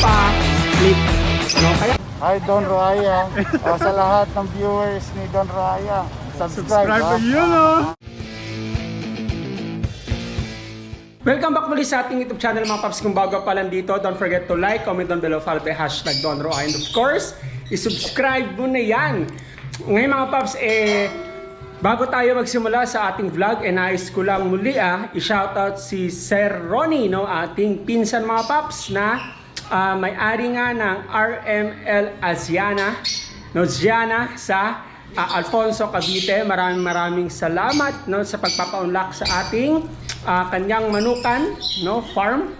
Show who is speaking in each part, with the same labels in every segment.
Speaker 1: pa-click. No? Kaya
Speaker 2: Hi Don Raya. O, sa lahat ng viewers ni Don Raya, subscribe.
Speaker 1: subscribe
Speaker 2: ha?
Speaker 1: to yun, oh. Welcome back muli sa ating YouTube channel mga paps. Kung bago pa lang dito, don't forget to like, comment down below, follow by hashtag Don Ro. And of course, isubscribe mo na yan. Ngayon mga paps, eh, bago tayo magsimula sa ating vlog, eh, nais ko lang muli ah, i-shoutout si Sir Ronnie, no, ating pinsan mga paps na ah, may-ari nga ng RML Asiana, no, Ziana sa Ah, Alfonso Cavite, maraming maraming salamat no sa pagpapaunlak sa ating ah, kanyang manukan no farm.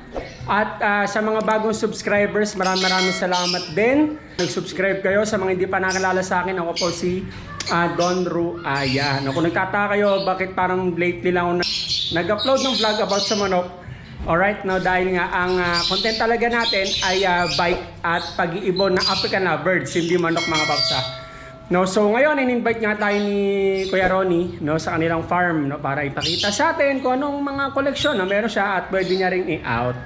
Speaker 1: At ah, sa mga bagong subscribers maraming maraming salamat din. Nag-subscribe kayo sa mga hindi pa nakilala sa akin. Ako po si ah, Don Ruaya. No kung nagtataka kayo bakit parang lately lang ako na- nag-upload ng vlog about sa manok Alright, no, dahil nga ang ah, content talaga natin ay ah, bike at pag-iibon ng African lovebirds, hindi manok mga papsa. No, so ngayon in-invite nga tayo ni Kuya Ronnie no sa kanilang farm no para ipakita sa atin kung anong mga koleksyon na meron siya at pwede niya ring i-out.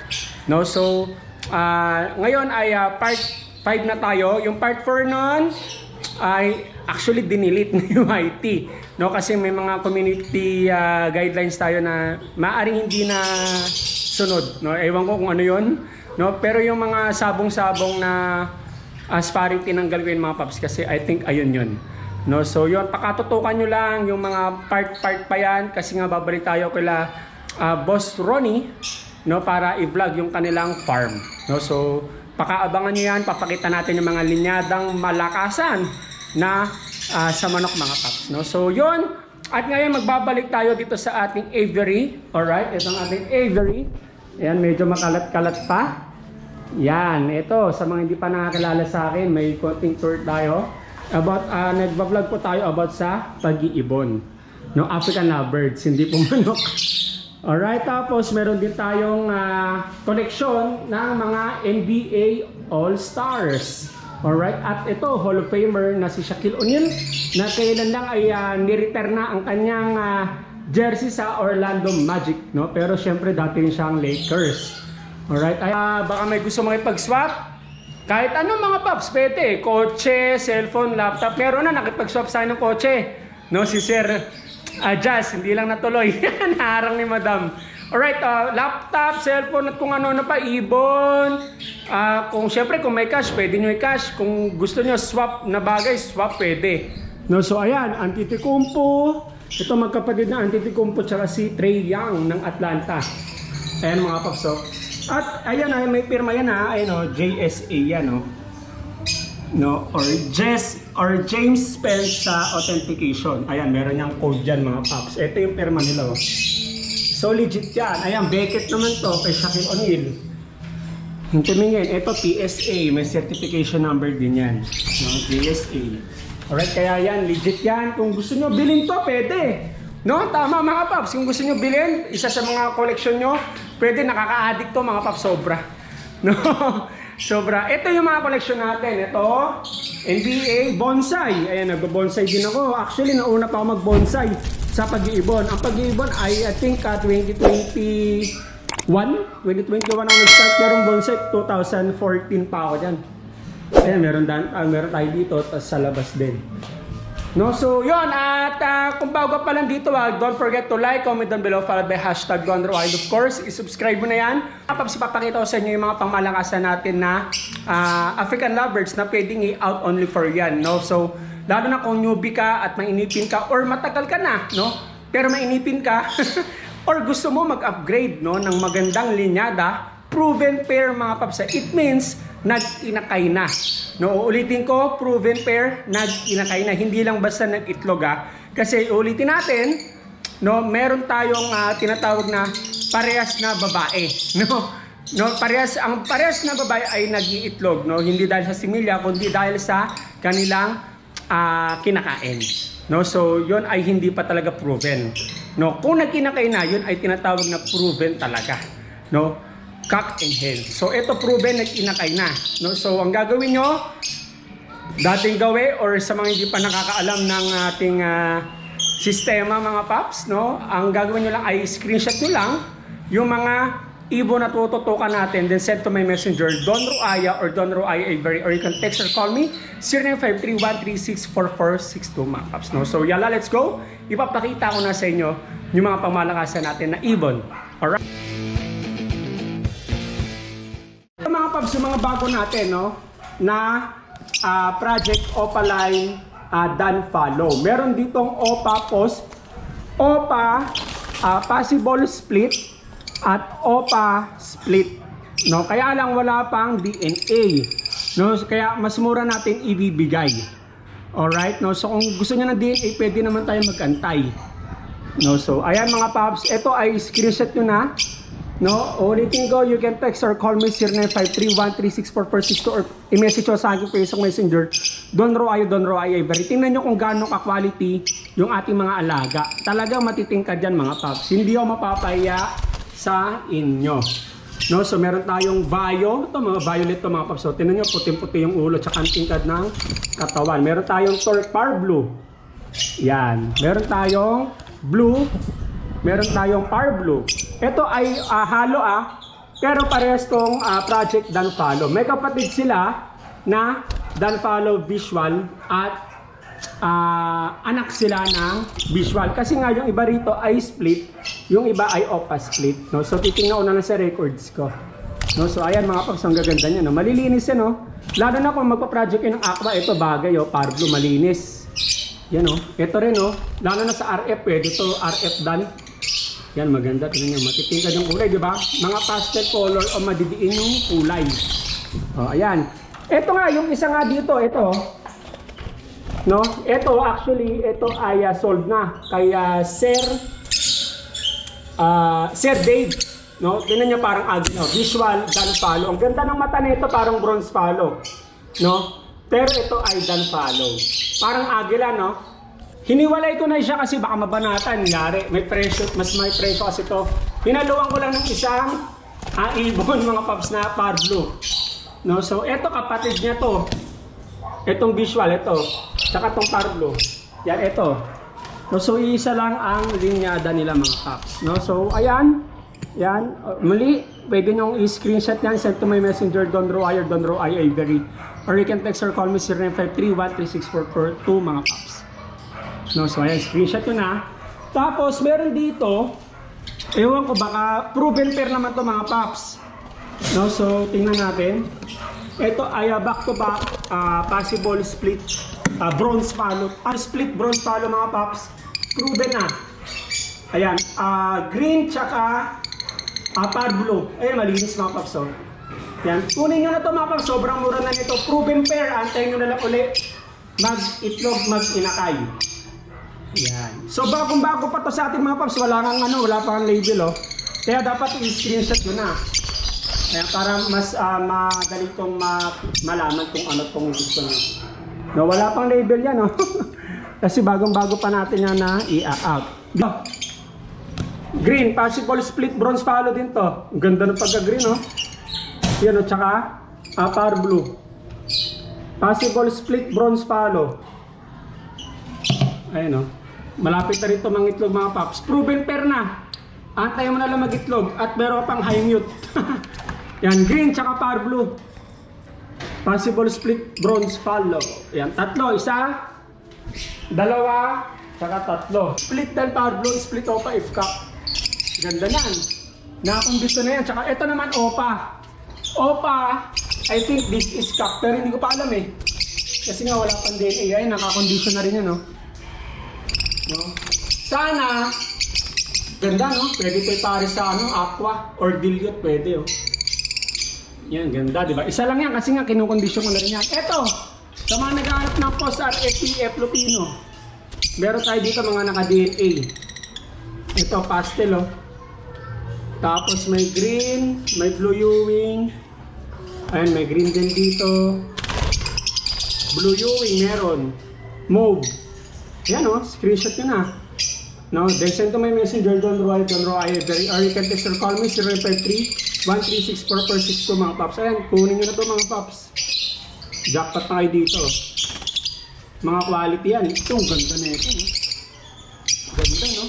Speaker 1: No, so ah, ngayon ay ah, part 5 na tayo. Yung part 4 noon ay actually dinilit ni YT. No, kasi may mga community ah, guidelines tayo na maaring hindi na sunod. No, ewan ko kung ano 'yon. No, pero yung mga sabong-sabong na uh, sparring tinanggal ko yun mga paps kasi I think ayun yun. No, so yun, pakatutukan nyo lang yung mga part-part pa yan kasi nga babalik tayo kila ah, Boss Ronnie no, para i-vlog yung kanilang farm. No, so pakaabangan nyo yan, papakita natin yung mga linyadang malakasan na ah, sa manok mga paps. No? So yun, at ngayon magbabalik tayo dito sa ating aviary. Alright, ito ang ating aviary. Ayan, medyo makalat-kalat pa. Yan, ito, sa mga hindi pa nakakilala sa akin, may konting tour tayo. About, uh, nagbablog po tayo about sa pag-iibon. No, African lovebirds, hindi po manok. Alright, tapos meron din tayong ah, collection ng mga NBA All-Stars. Alright, at ito, Hall of Famer na si Shaquille O'Neal na kailan lang ay ah, ni-retire na ang kanyang ah, jersey sa Orlando Magic. No? Pero syempre dati rin siyang Lakers. Alright, ay, ah, baka may gusto makipag-swap. Kahit ano mga paps, pwede. Kotse, cellphone, laptop. Meron na nakipag-swap sa ng kotse. No, si Sir ah, Jazz, hindi lang natuloy. Naharang ni Madam. Alright, ah, laptop, cellphone at kung ano na pa, ibon. Ah, kung syempre kung may cash, pwede nyo i-cash. Kung gusto nyo swap na bagay, swap pwede. No, so ayan, Antitikumpo. Ito magkapatid na Antitikumpo tsaka si Trey Young ng Atlanta. Ayan mga paps, oh. At ayan ay may pirma yan ha, ayun oh, JSA yan oh. No, or Jess or James Spence sa authentication. Ayan, meron niyang code dyan mga paps. Ito yung pirma nila oh. So legit yan. Ayan, Beckett naman to kay Shaquille O'Neal. Yung tumingin, ito PSA, may certification number din yan. No, PSA. Alright, kaya yan, legit yan. Kung gusto nyo bilhin to, pwede. No, tama mga paps. Kung gusto nyo bilhin, isa sa mga collection nyo, pwede nakaka-addict to mga paps, sobra. No, sobra. Ito yung mga collection natin. Ito, NBA Bonsai. Ayan, nagbo-bonsai din ako. Actually, nauna pa ako mag-bonsai sa pag-iibon. Ang pag-iibon ay, I think, uh, 2021. 2021 ako nag-start. Merong bonsai, 2014 pa ako dyan. Ayan, meron, dan, ah, meron tayo dito, tapos sa labas din. No, so yun, at ah, kung bago pa lang dito, ah, don't forget to like, comment down below, followed by hashtag Wild. Of course, isubscribe mo na yan. Kapag ipapakita ko sa inyo yung mga pangmalakasan natin na ah, African lovebirds na pwedeng i-out only for yan. No? So, lalo na kung newbie ka at mainipin ka or matagal ka na, no? pero mainipin ka, or gusto mo mag-upgrade no, ng magandang linyada, proven pair mga papsa. It means nag-inakay na. No, ulitin ko, proven pair, nag-inakay na. Hindi lang basta nag-itlog ah. Kasi ulitin natin, no, meron tayong ah, tinatawag na parehas na babae. No? No, parehas ang parehas na babae ay nag-iitlog, no? Hindi dahil sa similya, kundi dahil sa kanilang ah, kinakain. No, so 'yon ay hindi pa talaga proven. No, kung nagkinakay na, 'yon ay tinatawag na proven talaga. No? Cock and hen. So ito proven na inakay na. No? So ang gagawin nyo, dating gawi or sa mga hindi pa nakakaalam ng ating ah, sistema mga paps, no? Ang gagawin nyo lang ay screenshot nyo lang yung mga ibon na tututukan natin, then send to my messenger, Don Ruaya or Don Ruaya Avery, or you can text or call me, 0953-136-4462 mga paps. No? So yala, let's go. Ipapakita ko na sa inyo yung mga pamalakasan natin na ibon. Alright? Paps, yung mga bago natin, no? Na ah, Project Opaline uh, Dan Follow. Meron ditong OPA Post, OPA ah, Possible Split, at OPA Split. No? Kaya lang wala pang DNA. No? Kaya mas mura natin ibibigay. Alright? No? So kung gusto niyo ng DNA, pwede naman tayo magantay. No, so ayan mga paps, ito ay screenshot nyo na. No, ulitin ko, you can text or call me 0953-1364462 or i-message ko sa aking Facebook Messenger, Don Roayo, Don Roayo Ivory. Tingnan nyo kung gaano ka-quality yung ating mga alaga. Talagang matitingkad yan mga paps. Hindi ako mapapahiya sa inyo. No, so meron tayong bio, ito mga violet to mga paps. So tingnan nyo, puting-puti yung ulo, tsaka ang tingkad ng katawan. Meron tayong Torque Par Blue. Yan. Meron tayong blue. Meron tayong blue. Ito ay ah, halo ah. Pero parehas tong ah, project Dan Follow. May kapatid sila na Dan Follow Visual at ah, anak sila ng Visual. Kasi nga yung iba rito ay split, yung iba ay OPA split. No? So titingnan ko na lang sa records ko. No, so ayan mga paps, ang gaganda niya. No? Malilinis yan, no? Lalo na kung magpa-project yun ng Aqua, ito bagay, oh, par blue, malinis. Yan oh. Ito rin oh. Lalo na sa RF pwede to RF dan. Yan maganda tingnan niyo matitingkad yung kulay, di ba? Mga pastel color o madidiin yung kulay. Oh, ayan. Ito nga yung isa nga dito, ito. No? Ito actually, ito ay uh, sold na kay uh, Sir ah Sir Dave. No? Tingnan niyo parang agi, no? Visual dan follow. Ang ganda ng mata nito parang bronze follow. No? Pero ito ay dan follow. Parang agila, no? Hiniwalay ko na siya kasi baka mabanatan. Yari, may presyo, mas may presyo kasi to. Hinaluan ko lang ng isang ah, ibon mga paps na par blue. No, so eto kapatid niya to. Etong visual, ito. Tsaka tong par blue. Yan, ito. No, so isa lang ang linyada nila mga paps. No, so ayan. Yan. Muli, pwede nyo i-screenshot yan. Send to my messenger, Don Roy or Don Roy Ivory. Or you can text or call me 0953-13644 mga paps. No, so ayan, screenshot ko na. Tapos, meron dito, ewan ko, baka proven pair naman to mga paps. No, so tingnan natin. Ito ay uh, back-to-back uh, possible split uh, bronze follow. Ah, split bronze follow mga paps. Proven na. Ayan, ah, green tsaka uh, par blue. Ayan, malinis mga paps. Oh. Yan, kunin nyo na to mga paps. Sobrang mura na nito. Proven pair. Antayin nyo na lang uli. Mag-itlog, mag-inakay. Yan. So bagong bago pa to sa ating mga paps, wala kang ano, wala pang label oh. Kaya dapat i-screenshot mo na. Kaya para mas ah, madali kong ma- malaman kung ano tong gusto nyo. No, wala pang label yan oh. Kasi bagong bago pa natin yan na i-out. Green, possible split bronze follow din to. Ang ganda ng pagka-green oh. Yan oh, tsaka ah, par blue. Possible split bronze follow. Ayun oh. Malapit na rito mga itlog mga paps. Proven pair na. Antay mo na lang mag-itlog at meron pang high mute. Yan, green tsaka par blue. Possible split bronze follow. Yan, tatlo. Isa, dalawa, tsaka tatlo. Split dan par blue, split opa if cup. Ganda nan. Nakakumbito na yan. Tsaka ito naman opa. Opa, I think this is cup. Pero hindi ko pa alam eh. Kasi nga wala pang DNA. Ay, nakakondition na rin yan, no? No? Sana, ganda no? Pwede po ipare sa ano, aqua or dilute, pwede oh. Yan, ganda, di ba? Isa lang yan kasi nga kinukondisyon ko na rin yan. Eto, sa mga naghahanap ng post at FPF Lupino, meron tayo dito mga naka-DNA. Ito, pastel oh. Tapos may green, may blue Ewing. Ayan, may green din dito. Blue Ewing meron. Mauve. Yan o, screenshot nyo na. No, then send to my messenger, Don Roy, Don Roy, very, or you call me, 053-136-4462 mga paps. Ayan, kunin nyo na to mga paps. Jackpot na kayo dito. Mga quality yan. Ito, ganda na ito. Ganda, no?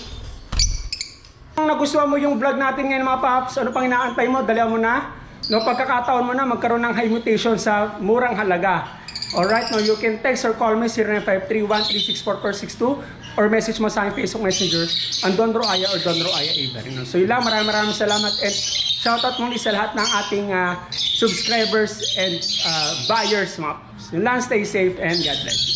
Speaker 1: nagustuhan mo yung vlog natin ngayon mga paps, ano pang inaantay mo, dalihan mo na. No, pagkakataon mo na magkaroon ng high mutation sa murang halaga. Alright, no, you can text or call me 0953-1364462 or message mo sa aking Facebook Messenger ang Don Roaya or Don Roaya Avery. So yun lang, maraming maraming salamat and shoutout muli sa lahat ng ating ah, subscribers and ah, buyers mga. Yun lang, stay safe and God bless you.